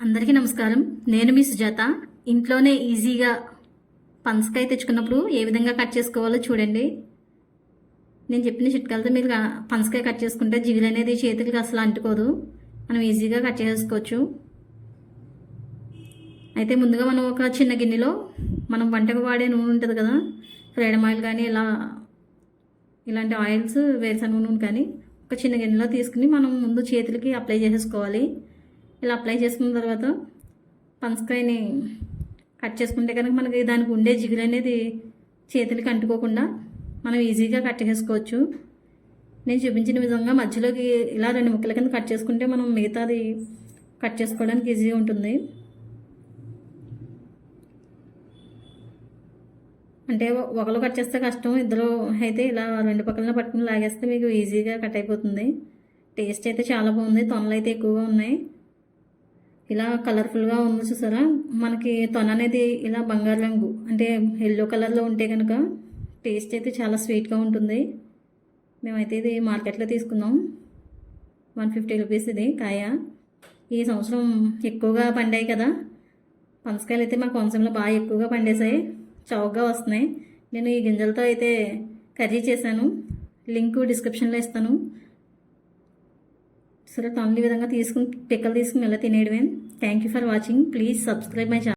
అందరికీ నమస్కారం. నేను మీ సుజాత. ఇంట్లోనే ఈజీగా పనసకాయ తెచ్చుకున్నప్పుడు ఏ విధంగా కట్ చేసుకోవాలో చూడండి. నేను చెప్పిన చిట్కాలతో మీరు పనసకాయ కట్ చేసుకుంటే జిగులు అనేది చేతులకి అసలు అంటుకోదు. మనం ఈజీగా కట్ చేసుకోవచ్చు. అయితే ముందుగా మనం ఒక చిన్న గిన్నెలో మనం వంటకు వాడే నూనె ఉంటుంది కదా ఫ్రీడమ్ ఆయిల్ కానీ ఇలా ఇలాంటి ఆయిల్స్ వేరుశనగ నూనె కానీ ఒక చిన్న గిన్నెలో తీసుకుని మనం ముందు చేతులకి అప్లై చేసేసుకోవాలి. ఇలా అప్లై చేసుకున్న తర్వాత పనసకాయని కట్ చేసుకుంటే కనుక మనకి దానికి ఉండే జిగురు అనేది చేతులకి అంటుకోకుండా మనం ఈజీగా కట్ చేసుకోవచ్చు. నేను చూపించిన విధంగా మధ్యలోకి ఇలా రెండు ముక్కల కింద కట్ చేసుకుంటే మనం మిగతాది కట్ చేసుకోవడానికి ఈజీగా ఉంటుంది. అంటే ఒకరు కట్ చేస్తే కష్టం ఇద్దరు అయితే ఇలా రెండు పక్కన పట్టుకుని లాగేస్తే మీకు ఈజీగా కట్ అయిపోతుంది. టేస్ట్ అయితే చాలా బాగుంది తొనలు అయితే ఎక్కువగా ఉన్నాయి. ఇలా కలర్ఫుల్గా ఉంది చూసారా? మనకి తొన అనేది ఇలా బంగారు రంగు అంటే ఎల్లో కలర్లో ఉంటే కనుక టేస్ట్ అయితే చాలా స్వీట్గా ఉంటుంది. మేమైతే ఇది మార్కెట్లో తీసుకున్నాం. వన్ ఫిఫ్టీ రూపీస్ ఇది కాయ. ఈ సంవత్సరం ఎక్కువగా పండాయి కదా. పనసకాయలు అయితే మా కొంచెంలో బాగా ఎక్కువగా పండేసాయి చౌకగా వస్తున్నాయి. నేను ఈ గింజలతో అయితే కర్రీ చేశాను. లింక్ డిస్క్రిప్షన్లో ఇస్తాను. సరే తొమ్మిది విధంగా తీసుకుని పిక్కలు తీసుకుని ఇలా తినేయడమే? Thank you for watching please subscribe my channel